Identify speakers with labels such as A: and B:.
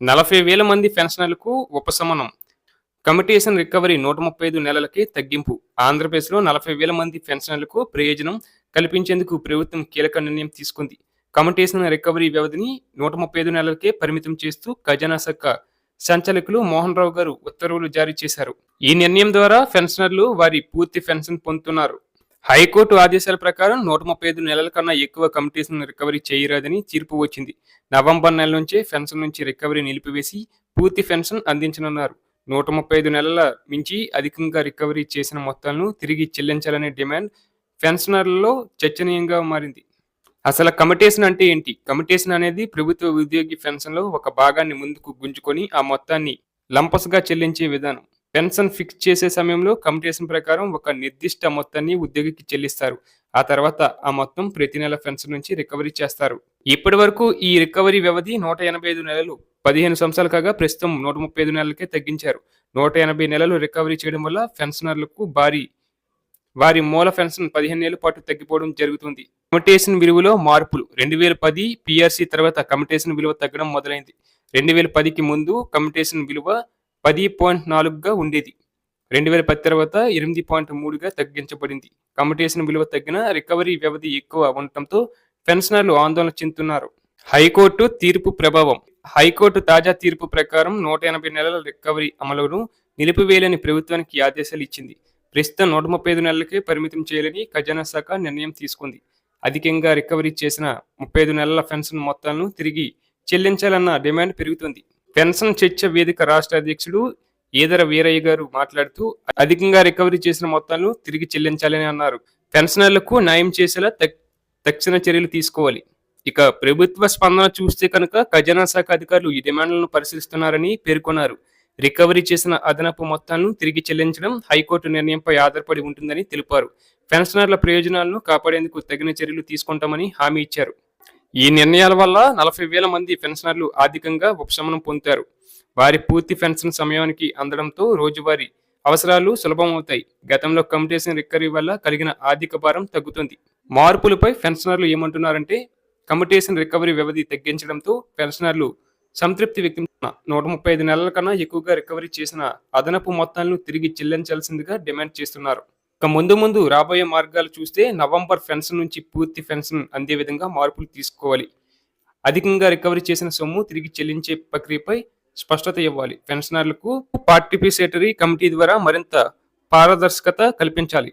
A: నలభై వేల మంది పెన్షనర్లకు ఉపశమనం. కమిటేషన్ రికవరీ నూట ముప్పై ఐదు నెలలకే తగ్గింపు. ఆంధ్రప్రదేశ్లో నలభై వేల మంది పెన్షనర్లకు ప్రయోజనం కల్పించేందుకు ప్రభుత్వం కీలక నిర్ణయం తీసుకుంది. కమిటేషన్ రికవరీ వ్యవధిని నూట ముప్పై ఐదు నెలలకే పరిమితం చేస్తూ ఖజానా శాఖ సంచాలకులు మోహన్ రావు గారు ఉత్తర్వులు జారీ చేశారు. ఈ నిర్ణయం ద్వారా పెన్షనర్లు వారి పూర్తి పెన్షన్ పొందుతున్నారు. హైకోర్టు ఆదేశాల ప్రకారం నూట ముప్పై ఐదు నెలల కన్నా ఎక్కువ కమిటీస్ను రికవరీ చేయరాదని తీర్పు వచ్చింది. నవంబర్ నెల నుంచే పెన్షన్ నుంచి రికవరీ నిలిపివేసి పూర్తి పెన్షన్ అందించనున్నారు. నూట ముప్పై ఐదు నెలల మించి అధికంగా రికవరీ చేసిన మొత్తాలను తిరిగి చెల్లించాలనే డిమాండ్ పెన్షనర్లలో చర్చనీయంగా మారింది. అసలు కమిటేషన్ అంటే ఏంటి? కమిటేషన్ అనేది ప్రభుత్వ ఉద్యోగి పెన్షన్లో ఒక భాగాన్ని ముందుకు గుంజుకొని ఆ మొత్తాన్ని లంపస్గా చెల్లించే విధానం. పెన్షన్ ఫిక్స్ చేసే సమయంలో కమిటేషన్ ప్రకారం ఒక నిర్దిష్ట మొత్తాన్ని ఉద్యోగికి చెల్లిస్తారు. ఆ తర్వాత ఆ మొత్తం ప్రతి నెల పెన్షన్ నుంచి రికవరీ చేస్తారు. ఇప్పటి వరకు ఈ రికవరీ వ్యవధి నూట ఎనభై ఐదు నెలలు. పదిహేను సంవత్సరాలు కాగా ప్రస్తుతం నూట ముప్పై ఐదు నెలలకే తగ్గించారు. నూట ఎనభై నెలలు రికవరీ చేయడం వల్ల పెన్షనర్లకు భారీ వారి మూల పెన్షన్ పదిహేను ఏళ్ళ పాటు తగ్గిపోవడం జరుగుతుంది. కమిటేషన్ విలువలో మార్పులు. రెండు వేల పది పిఆర్సీ తర్వాత కమిటేషన్ విలువ తగ్గడం మొదలైంది. రెండు వేల పదికి ముందు కమిటేషన్ విలువ పది పాయింట్ నాలుగుగా ఉండేది. రెండు వేల పది తర్వాత ఎనిమిది పాయింట్ మూడుగా తగ్గించబడింది. కమ్యూటేషన్ విలువ తగ్గిన రికవరీ వ్యవధి ఎక్కువ ఉండటంతో పెన్షనర్లు ఆందోళన చెందుతున్నారు. హైకోర్టు తీర్పు ప్రభావం. హైకోర్టు తాజా తీర్పు ప్రకారం నూట ఎనభై నెలల రికవరీ అమలును నిలిపివేయాలని ప్రభుత్వానికి ఆదేశాలు ఇచ్చింది. ప్రస్తుతం నూట ముప్పై ఐదు నెలలకే పరిమితం చేయాలని ఖజానా శాఖ నిర్ణయం తీసుకుంది. అధికంగా రికవరీ చేసిన ముప్పై ఐదు నెలల పెన్షన్ మొత్తాలను తిరిగి చెల్లించాలన్న డిమాండ్ పెరుగుతుంది. పెన్షన్ చర్చ వేదిక రాష్ట్ర అధ్యక్షుడు ఈదర వీరయ్య గారు మాట్లాడుతూ అధికంగా రికవరీ చేసిన మొత్తాలను తిరిగి చెల్లించాలని అన్నారు. పెన్షనర్లకు న్యాయం చేసేలా తక్- తక్షణ చర్యలు తీసుకోవాలి. ఇక ప్రభుత్వ స్పందన చూస్తే కనుక ఖజానా శాఖ అధికారులు ఈ డిమాండ్లను పరిశీలిస్తున్నారని పేర్కొన్నారు. రికవరీ చేసిన అదనపు మొత్తాలను తిరిగి చెల్లించడం హైకోర్టు నిర్ణయంపై ఆధారపడి ఉంటుందని తెలిపారు. పెన్షనర్ల ప్రయోజనాలను కాపాడేందుకు తగిన చర్యలు తీసుకుంటామని హామీ ఇచ్చారు. ఈ నిర్ణయాల వల్ల నలభై వేల మంది పెన్షనర్లు ఆర్థికంగా ఉపశమనం పొందుతారు వారి పూర్తి పెన్షన్ సమయానికి అందడంతో రోజువారీ అవసరాలు సులభమవుతాయి. గతంలో కమిటేషన్ రికవరీ వల్ల కలిగిన ఆర్థిక భారం తగ్గుతుంది. మార్పులపై పెన్షనర్లు ఏమంటున్నారంటే కమిటేషన్ రికవరీ వ్యవధి తగ్గించడంతో పెన్షనర్లు సంతృప్తి వ్యక్తం నూట ముప్పై ఐదు నెలల కన్నా ఎక్కువగా రికవరీ చేసిన అదనపు మొత్తాలను తిరిగి చెల్లించాల్సిందిగా డిమాండ్ చేస్తున్నారు. ఇక ముందు ముందు రాబోయే మార్గాలు చూస్తే నవంబర్ ఫెన్స్ నుంచి పూర్తి ఫెన్షన్ అందే విధంగా మార్పులు తీసుకోవాలి. అధికంగా రికవరీ చేసిన సొమ్ము తిరిగి చెల్లించే ప్రక్రియపై స్పష్టత ఇవ్వాలి. పెన్షనర్లకు పార్టిసిపేటరీ కమిటీ ద్వారా మరింత పారదర్శకత కల్పించాలి.